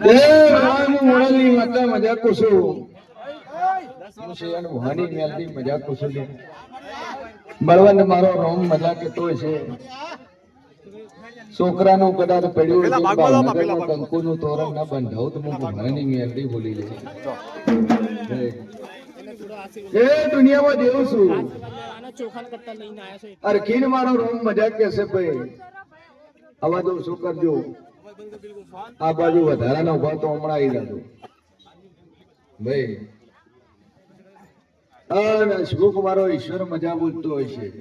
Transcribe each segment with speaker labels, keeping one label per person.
Speaker 1: એ મજા કુસુ મેલની મજા કુસુ બળવંત મારો રોમ મજા કેતો છે. છોકરાનું કદાચ પડ્યું. કંકુનું તોરણ ના બંધાવું તો હું વહાની મેલની બોલી લે એ દુનિયામાં જેવું છું. અરખીન મારો રોમ મજાક કેસે ભાઈ. આવા તો શું કરજો. આ બાજુ વધારાના ઊભા તો હમણાં આવી જજો. ભાઈ. મારો ઈશ્વર મજા બોલતો હોય છે.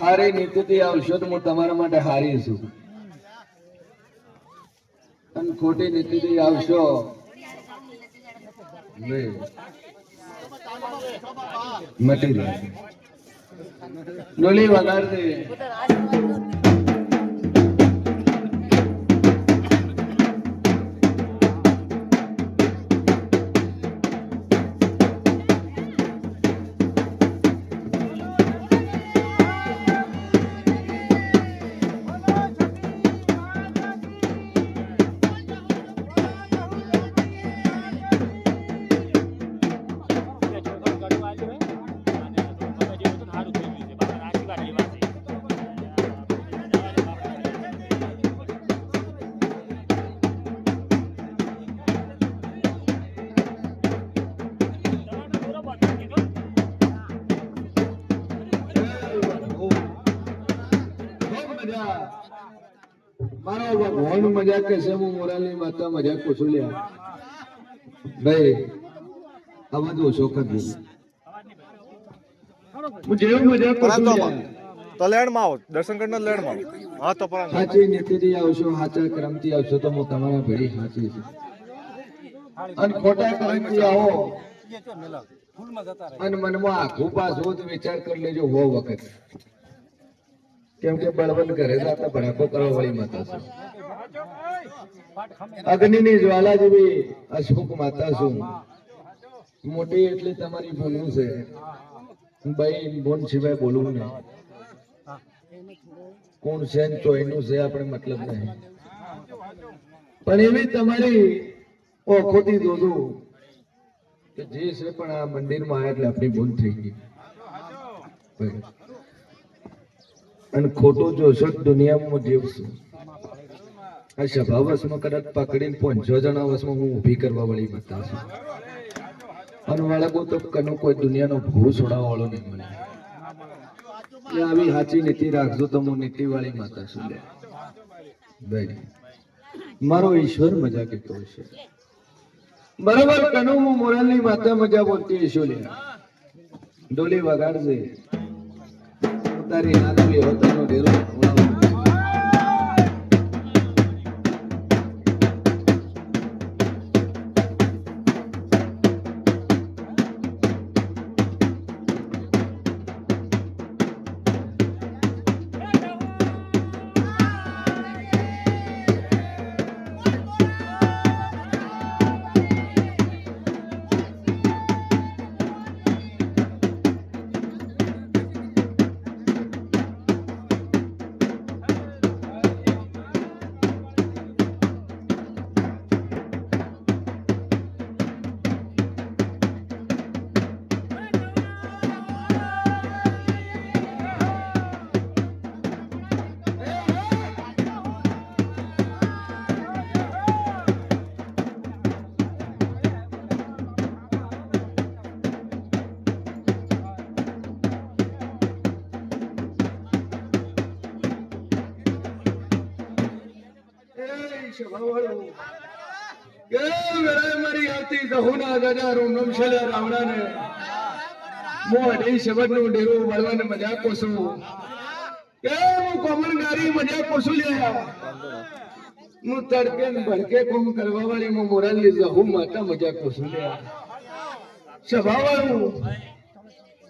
Speaker 1: હારી નીતિથી આવશો તો હું તમારા માટે હારી છું. અને ખોટી નીતિથી આવશો. મટી જાય. ડોલી વગાડ ભગવાન મજા કે છે હું મોરાલની માતા મજાક પૂછું લે ભાઈ આ બધું ઓછો કરજો હું જેવું મજાક પૂછું
Speaker 2: તો લેણમાં આવો. દર્શન કરીને લેણમાં. હા તો પણ
Speaker 1: સાચી નીતિથી આવશો સાચા ક્રમથી આવશો તો હું તમારા ભેળી સાચી છું. અને ખોટા ક્રમથી આવો. અને મનમાં આખું પાછો જ વિચાર કરી લેજો હો વખત. કેમ કે બળવંત ઘરે જતા ભડાકો કરવા વાળી માતા છે. અગ્નિની જ્વાલા જેવી અશોક માતા છું. મોટી એટલે તમારી ભૂલું છે. ભાઈ બોન સિવાય બોલવું નહીં. કોણ છે ચોયનું છે આપણે મતલબ નહીં. પણ એવી તમારી ઓખોતી દોધું કે જે છે પણ આ મંદિરમાં આવ્યા એટલે આપણી ભૂલ થઈ ગઈ. અને ખોટું જોશો દુનિયામાં દુનિયામાં જીવશું. આ સભા વસમાં કદાચ પકડીને પાંચસો જણા વસમાં હું ઊભી કરવા વાળી છું. અને વાળકો તો કનો કોઈ દુનિયાનો ભૂ છોડાવવા વાળો નહીં મને એ આવી સાચી નીતિ રાખજો તો હું નીતિ વાળી માતા છું. ભાઈ મારો ઈશ્વર મજા કહેતો છે. બરાબર કનો હું મોરલની માતા મજા બોલતી ઈશ્વર ડોલી વગાડજે. તારી નાદવી હોતાનો ડેરો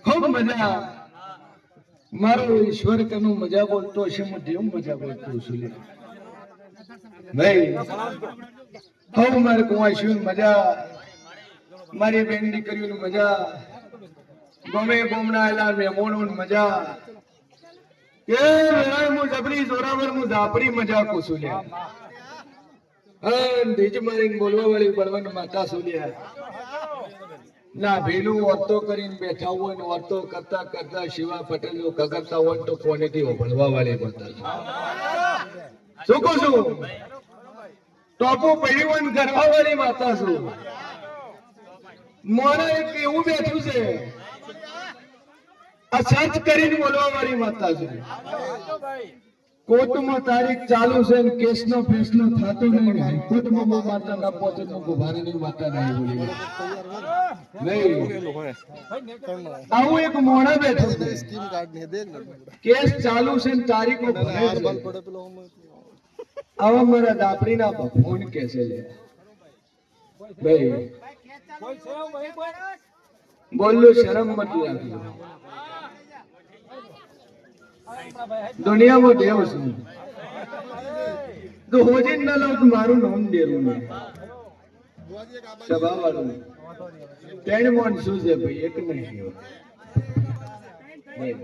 Speaker 1: ખૂબ મજા મારો ઈશ્વર કનું મજા બોલતો છે હું દેવ મજા બોલતો છું લ્યા ભાઈ હવ મારે કુવાશ્યું મજા મારી બેન દીકરીઓની મજા ગમે ગોમના આયેલા, મહેમાનોની મજા કે વેળાએ મુ જબરી જોરાવર મુ જાપરી મજા કુસુલ્યા અન ધીજ મારીને બોલવા વાળી બળવન માતા સુલ્યા ના, ભેલું વર્તો કરીને બેઠા હોય ને વર્તો કરતા કરતા શિવા પટેલ કગરતા હોય તો કોનેથી ભણવા વાળી માતા શું કહું છું? ટોપો પડ્યું હોય વાળી માતા છું મોરા એક એવું બેઠું છે. આ કરીને બોલવા વાળી માતા છું. કોર્ટમાં તારીખ ચાલુ છે ને કેસનો ફેસલો થતો નહીં હાઈકોર્ટમાં બહુ માતા ના પહોંચે તો ગુભારીની માતા નહીં બોલી આવું એક મોણા બેઠું કેસ ચાલુ છે ને તારીખો ભરે છે. આવા મારા દાપડીના ભગવાન કે છે ભાઈ બોલું શરમ મત દુનિયામાં દેવ છું. તો હોજી ના લઉં મારું નામ દેરું નહીં સભા વાળું ત્રણ મોન શું છે ભાઈ? એક નહીં. ભાઈ.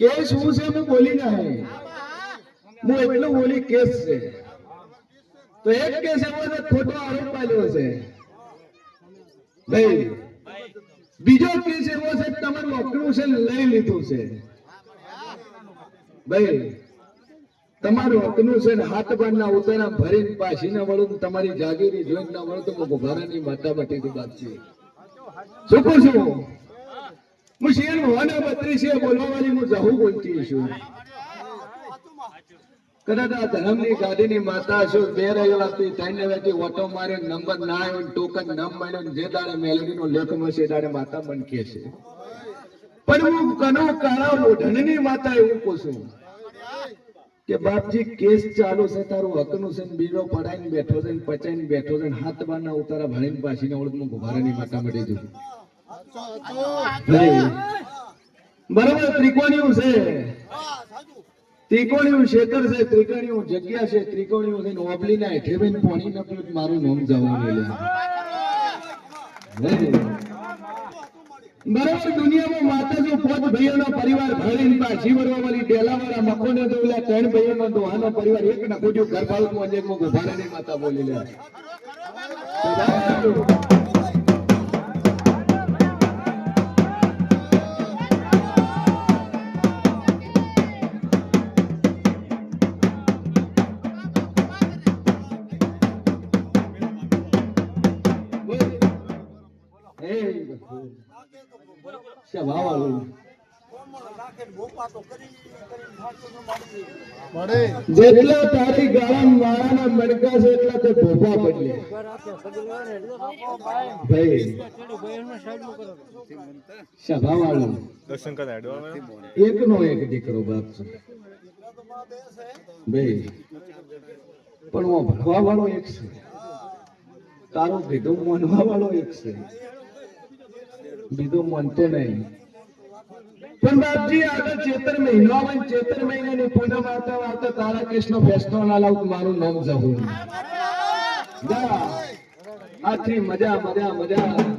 Speaker 1: કેસ હું છે હું બોલી ના હું. એટલું બોલી કેસ છે. તો એક કેસ એવો છે ખોટો આરોપ પાડ્યો છે. ભાઈ બીજો કેસ એવો છે તમે તમારું છે, લઈ લીધું છે. ભાઈ તમારું હકનું છે હાથ પર ના ઉતારા ભરીને પાછી ના વળું તમારી જાગીરી જોઈને ના વળું તો ઘોઘરાની માતા બટી બાત છે શું કહું છું? હું શેર હોવાના બોલવા વાળી હું જહુ બોલતી છું કદાચ આ ધર્મની ગાદીની માતા છો બે રવિવારથી ત્રણ રવિવારથી ઓટો માર્યો, નંબર ના આવ્યો, ટોકન ન મળ્યો જે દાડે મેલડીનો લેખ મળશે દાડે માતા બનકે છે પણ હું કનો કાળા ઓઢણની માતા એવું કહું છું કે બાપજી, કેસ ચાલુ છે, તારું હકનું છે ને બીજો પડાઈને બેઠો છે ને પચાઈને બેઠો છે ને હાથ બારના ઉતારા ભણીને પાછી ને ઓળખ ગુભારાની માતા મળી જવું. બરાબર, ત્રિકોણિયું છે. ત્રિકોણિયું ક્ષેત્ર છે, ત્રિકોણિયું જગ્યા છે, ત્રિકોણિયું છે ને ઓબલી ના હેઠે બેન પોણી નપ્યું મારું નામ જવાનું બરાબર. દુનિયામાં માતા જો પોત ભાઈઓનો પરિવાર ભરીને પાછી વળવા વાળી ડેલાવાળા મકોને દોલા ત્રણ ભાઈઓનો દોહાનો પરિવાર, એક ના ખોટ્યું ઘર આજે એક ગુભારાની માતા બોલી લે. જેટલા તારી ગાળા માળાના મણકા છે એટલા તે ભોપા બદલે. ભાઈ. સભાવાળું
Speaker 2: દર્શન
Speaker 1: એકનો એક દીકરો બાપ છે. ભાઈ. પણ હું ભણવા વાળો એક છે. તારો બીધું માનવા વાળો એક છે. બીધું મનતો નહીં. પણ બાપજી આગળ ચેતર મહિનો ચેતર મહિનાની પૂજા વાર્તા વાર્તા તારા કૃષ્ણ ફેસ્ટો ના લાવું મારું નામ જવું આથી મજા મજા મજા.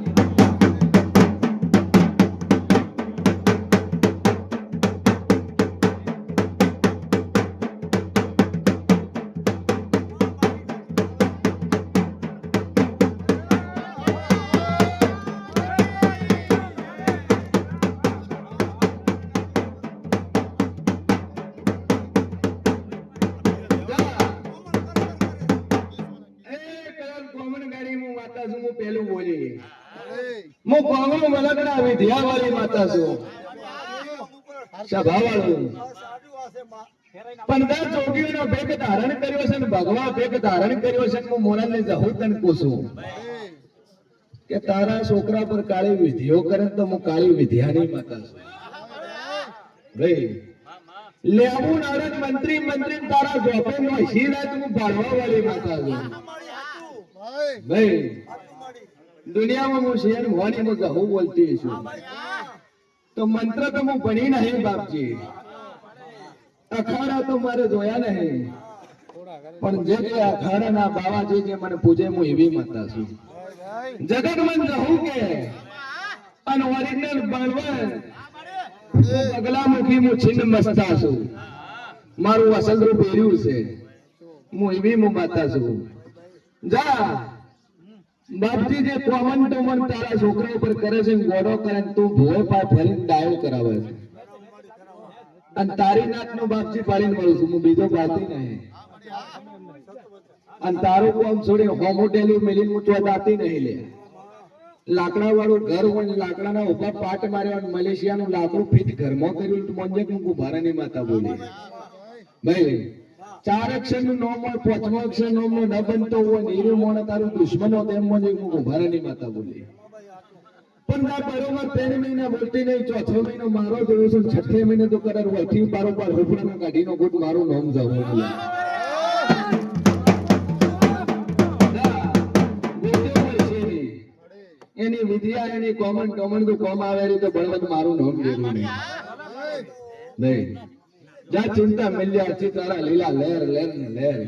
Speaker 1: માતા છું હું પેલું બોલી હું કોમન મલકડા વિદ્યાવાળી માતા છું સભાવાળું પંદર ચોકીઓનો ભેગ ધારણ કર્યો છે ને ભગવા ભેગ ધારણ કર્યો છે હું હું મોરાને જહું તને પૂછું. કે તારા છોકરા પર કાળી વિધિઓ કરે તો હું કાળી વિદ્યાની માતા છું ભાઈ લેવું નારદ મંત્રી મંત્રી તારા જોપે નો શી હું ભાડવા વાળી માતા છું ભાઈ દુનિયામાં હું શેર મોની હું જહુ બોલતી છું. તો મંત્ર તો હું ભણી નહીં બાપજી. અખાડા તો મારે જોયા નહીં. પણ જે જે અખાડાના બાવાજી જે મને પૂજે હું એવી માતા છું. જગતમાં જહું કે? અને ઓરિજિનલ બળવન. પગલા મુખી હું છિન્ન મસ્તા છું. મારું અસલ રૂપ એર્યું છે. હું એવી હું માતા છું. જા. બાપજી જે કોમન ટોમન તારા છોકરા ઉપર કરે છે ગોડો કરે તું ભોય પા ફરીને ડાયો કરાવે છે. અને તારી નાતનો બાપજી પાડીને મળું છું, હું બીજો પાતી નહીં. અને તારું કોમ છોડી હોમો ડેલી મેલીને હું તો દાતી નહીં લે. લાકડા વાળું ઘર હોય ને લાકડાના ઊભા પાટ માર્યા અને મલેશિયાનું લાકડું ફીટ ઘરમાં કર્યું તો મંજે હું ભારાની માતા બોલી. ભાઈ ચાર અક્ષરનું નામ હોય પાંચમો અક્ષર નામ નો ન બનતો હોય ને એનું મોણે તારું દુશ્મનો તેમ મને હું ગુભારાની માતા બોલી પણ ના બરોબર ત્રણ મહિના બોલતી નહીં ચોથો મહિનો મારો જોયો છે છઠ્ઠે મહિને તો કરાર વળથી બારોબાર હોપડાનો કાઢીનો ગુટ મારું નોમ જવું એની વિદ્યા એની કોમન કોમન તો કોમ આવે તો ભણવત મારું નોમ લેવું નહીં નહીં જા ચિંતા મિલ્યા છે તારા લીલા લેર લેર ને લેર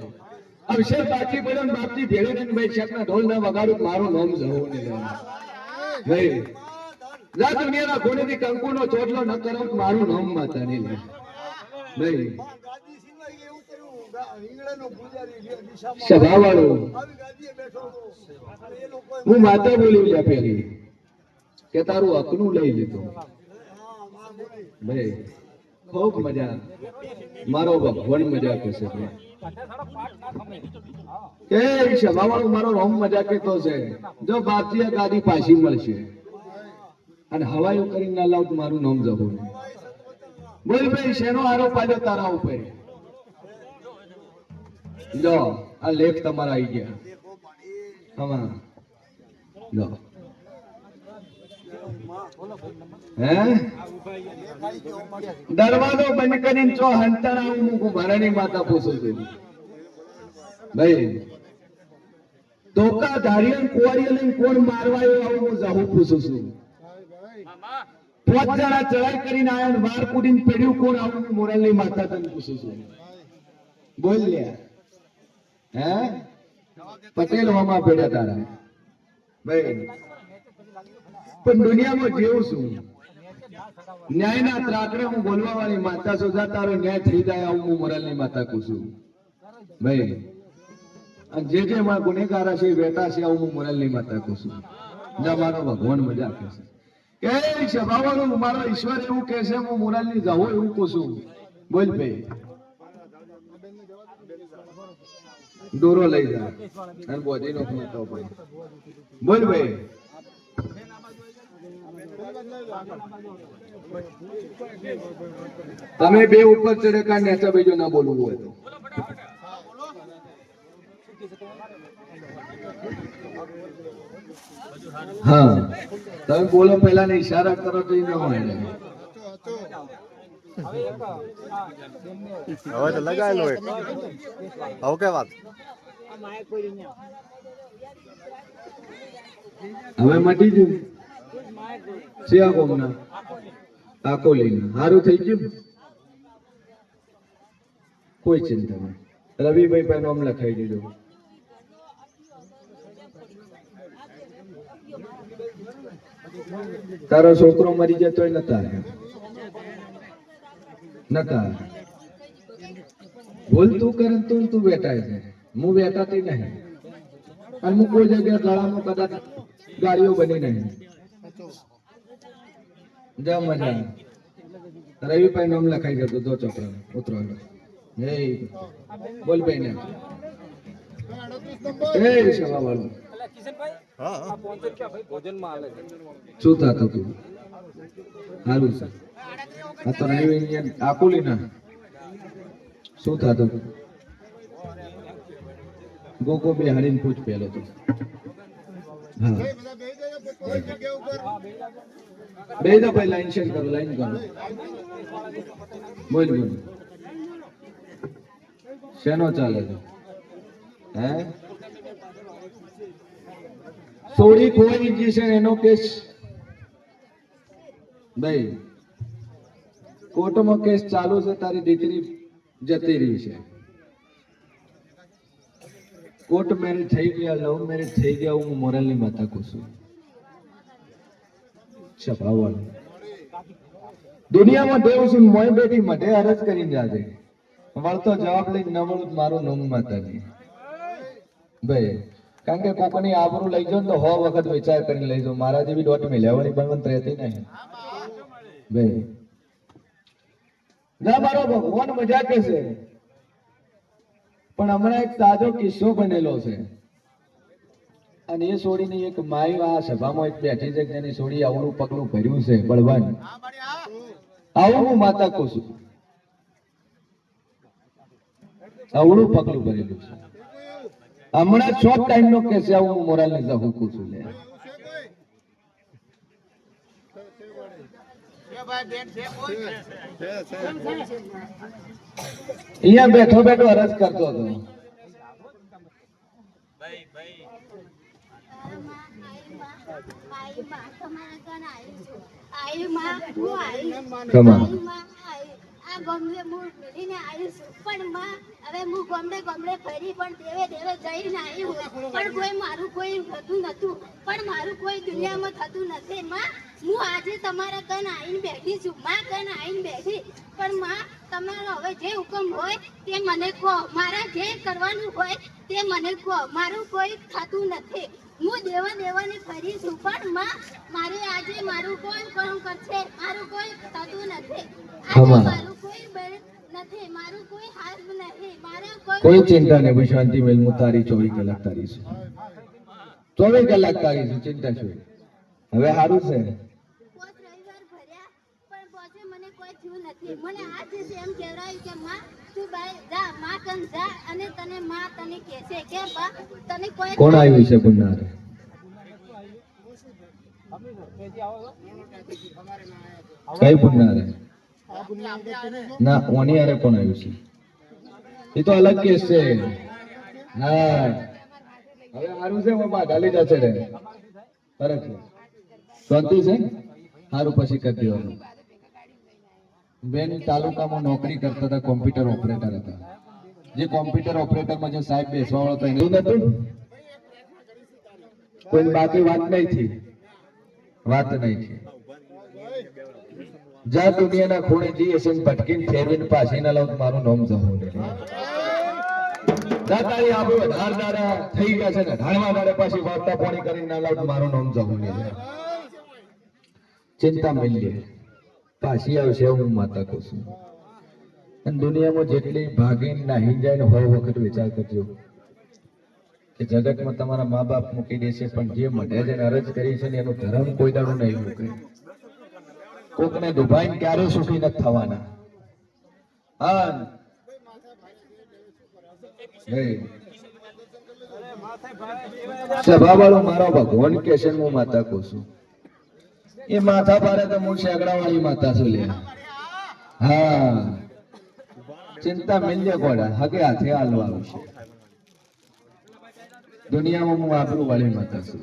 Speaker 1: અવસર બાકી પડે બાપજી ભેળે ને ભાઈ, શેકના ઢોલ ના વગાડું મારું નામ જવું ને ભાઈ જા દુનિયાના કંકુ નો ચોટલો ન કરો મારું નામ માતા નહીં લે
Speaker 3: ભાઈ એ લોકોએ
Speaker 1: હું માતા બોલી લે પેલી કે તારું હકનું લઈ લીધું. ભાઈ ખૂબ મજા મારો ભગવાન મજા કરશે એ સભાવાળું મારો રોમ મજા કેતો છે. જો બાપજી આ પાછી મળશે. અને હવાયું કરીને ના લાવ મારું નામ જવું બોલ ભાઈ, શેનો આરોપ આવ્યો તારા ઉપર? જો, આ લેખ તમારા આવી ગયા. હા જો. દરવાજો બંધ કરીને ભરાની માતા પૂછું છું. ભાઈ, ધોકા ધારીને કુંવારીઓ કોણ મારવા આવું હું જાહુ પૂછું છું. પાંચ જણા ચડાઈ કરીને આયા ને વાર કુડીને પડ્યું કોણ આવું હું મોરલની માતા તને પૂછું છું. બોલ લ્યા હે? પટેલ હોમાં પડ્યા તારા. ભાઈ પણ દુનિયામાં જેવું છું ન્યાયના ત્રાકડે હું બોલવા વાળી માતા છું તારો ન્યાય થઈ જાય હું મોરલની માતા કહું છું. ભાઈ જે જે મારા ગુનેગાર છે, એ છે હું મોરલની માતા કહું છું. જા, મારો ભગવાન મજા આપે છે. કે સભાવાળું મારો ઈશ્વર એવું કહે છે, હું મોરલની જાઉં એવું કહું છું. બોલ ભાઈ. દોરો લઈ જા. અને બોધી નો બોલ ભાઈ. તમે બે ઉપર ચડે કા નેચા બીજો ના બોલવું હોય તો. હા તમે બોલો પહેલા ને ઈશારા કરો તો ન હોય
Speaker 2: હવે તો લગાયેલો એક હવે કે વાત?
Speaker 1: હવે મટી ગયું? કોઈ ચિંતા નહીં. રવિભાઈ પાસે નામ લખાઈ દીધું તારો છોકરો મરી જતો નતા નતા ભૂલ તું કરે તું તું બેટા છે હું બેઠાતી નહીં. અને હું કોઈ જગ્યાએ ગળામાં કદાચ ગાડીઓ બની નહીં. જા મજા રવિભાઈ નામ લખાઈ જતું દો ચોપડા ઉતરો હે, બોલ ભાઈ ને એ સવા વાળું તું. સારું છે. તો રવિ આકુલી ના શું થતું ગોગો બે હાડીને પૂછ પેલો તો. હા. બે દો લાઈન શેર કરો લાઈન કરો. બોલ બોલ. શેનો ચાલે છે? હે? સોડી ખોવાઈ ગઈ એનો કેસ ભાઈ, કોર્ટમાં કેસ ચાલુ છે, તારી દીકરી જતી રહી છે. કોર્ટ મેરેજ થઈ ગયા લવ મેરેજ થઈ ગયા, હું મોરલની માતા કહું છું. છપાવવાનું દુનિયામાં દેવ છું મોય બેટી માટે અરજ કરીને જાજે. વળતો જવાબ લઈ ન મળું મારું માતાજી. ભાઈ, કારણ કે કોકની આબરૂ લઈ જાઓ તો હો વખત વિચાર કરીને લઈ જાઓ. મારા જેવી દોટ લેવાની પણ રહેતી નહીં. ભાઈ, ના મારો ભગવાન મજા કે છે. પણ હમણાં એક તાજો કિસ્સો બનેલો છે. અને એ છોડીને એક માઈ આ સભામાં એક બેઠી છે જેની છોડી આવડું પગલું ભર્યું છે, બળવાન. આવું હું માતા કહું છું આવડું પગલું ભરેલું છે. હમણાં છ ટાઈમ નો કેસ આવું હું મોરાલની હુકું છું અહીંયા બેઠો બેઠો અરજ કરતો હતો. કમા
Speaker 4: આ આવી બેઠી છું માં કન આવીને બેઠી પણ માં તમારો હવે જે હુકમ હોય તે મને કહો મારા જે કરવાનું હોય તે મને કહો. મારું કોઈ થતું નથી. હું દેવા દેવાની ફરી છું પણ માં મારે આજે મારું કોઈ કર્મ કરશે મારું કોઈ થતું નથી. આજે મારું કોઈ નથી મારું કોઈ હાથ નથી મારા કોઈ
Speaker 1: કોઈ ચિંતા નહીં શાંતિ મેલ હું તારી ચોવીસ કલાક તારી છું. ચોવીસ કલાક તારી છું ચિંતા છું હવે સારું છે.
Speaker 4: પોત રવિવાર ભર્યા પણ પોતે મને કોઈ થયું નથી. મને આ દિવસે એમ કહેવાય કે માં તું જા માં કન જા અને તને માં તને કહેશે કે બા તને કોઈ
Speaker 1: કોણ આવ્યું છે? પુનારે કઈ પુનારે ના ઓની હારે કોણ આવ્યું છે? એ તો અલગ કેસ છે. હા હવે સારું છે બાબા ઢાલી જશે રે. ફરક છે. શાંતિ છે? સારું પછી કરી દેવાનું. બેન તાલુકામાં નોકરી કરતા હતા કોમ્પ્યુટર ઓપરેટર હતા. જે કોમ્પ્યુટર ઓપરેટરમાં જે સાહેબ બેસવા વાળો હતો એને નતું? કોઈ બાકી વાત નહીં થી વાત નહીં થી જા દુનિયાના ખૂણે જઈએ છે ભટકીને ફેરવીને પાછી ના લાવ મારું નામ જવું અઢાર દાડા થઈ ગયા છે ને અઢારમા દાડે પાછી વાર્તા પાણી કરીને ના લાવ મારું નામ જવું ચિંતા મિલીએ પાછી આવશે હું માતા કહું છું. અને દુનિયામાં જેટલી ભાગીને નાહી જાય ને વખત વિચાર કરજો કે જગતમાં તમારા મા બાપ મૂકી દેશે, પણ જે મઢે જઈને અરજ કરી છે ને એનો ધર્મ કોઈ દાડો નહીં મૂકે. કોકને દુભાઈને ક્યારે સુખી નથી થવાના. હા. સભા વાળો મારો ભગવાન કે છે હું માતા કહું છું. એ માથા પારે તો હું શેગડા વાળી માતા છું લે? હા. ચિંતા મિલ્ય કોડા હકે હાથે હાલવા આવશે દુનિયામાં હું આપણું વાળી માતા છું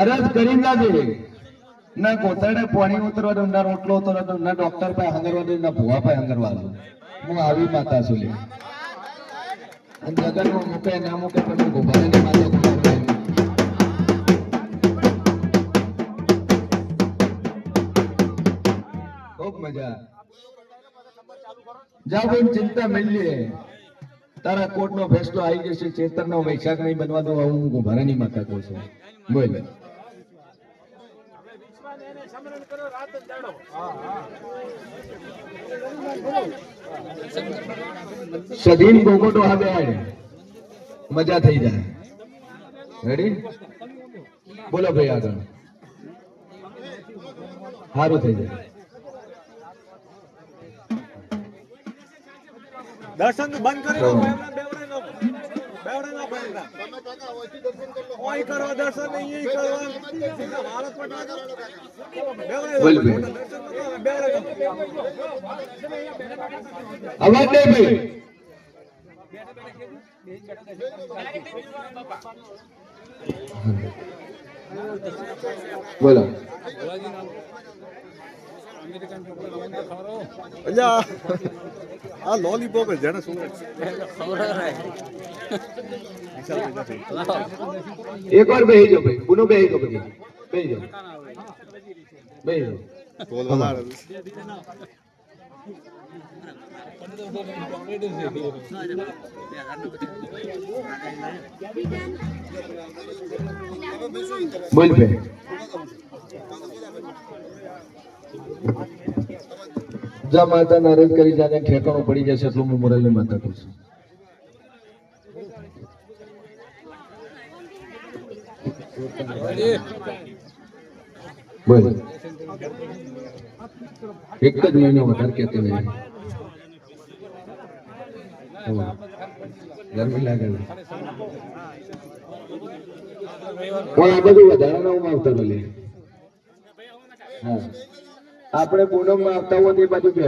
Speaker 1: અરજ કરી ના દે. ના કોતરડે પાણી ઉતરવા ના રોટલો ઉતરવા ના ડોક્ટર પાસે હંગરવા દઉં, ના ભુવા પાસે હંગરવા દઉં. હું આવી માતા છું લે? અને જગતમાં મૂકે, ના મૂકે, પણ ગોપાલની માતા મજા. જા બોલ ચિંતા મિલીએ તારા કોર્ટ નો ફેસલો આવી જશે ચેતર નો વૈશાખ નહીં બનવા દો હું ગોભારાની માતા કહું છું. બોલ. સધીન ગોગોટો બેડ મજા થઈ જાય. રેડી બોલો ભાઈ આગળ. સારું થઈ જાય.
Speaker 2: દર્શન બંધ કરી દો બેવડા બેવડા નો બેવડા બેવડા ઓય કરો દર્શન નહીં ઈ કરવાનું હાલત પટા દો બેવડા
Speaker 1: બોલ ભાઈ.
Speaker 2: દર્શન કરો, બેવડા નો.
Speaker 1: અવાજ બોલો.
Speaker 2: અલ્યા આ લોલીપોપ જેને શું?
Speaker 1: એક વાર બેહી જાઓ ભાઈ પુનો બેહી જાઓ ભાઈ. બેહી જાઓ બેહી જાઓ બોલ બે જા માતા નારદ કરી જાને ઠેકાણું પડી જશે એટલું હું મોરલની માતા કહું છું. એક જ મહિનો વધારે કહેતી નહીં આ બધું વધારાના હું આવતા ભલે. હા. આપણે પૂનમમાં આવતા હોય તે બાજુ બે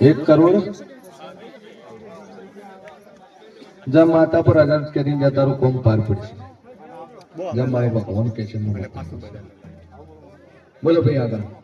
Speaker 1: એક કરોડ. જા માતા પર આધાર કરીને તારું કોમ પાર પડશે. જા મારે ભગવાન કે છે બોલો ભાઈ આગળ.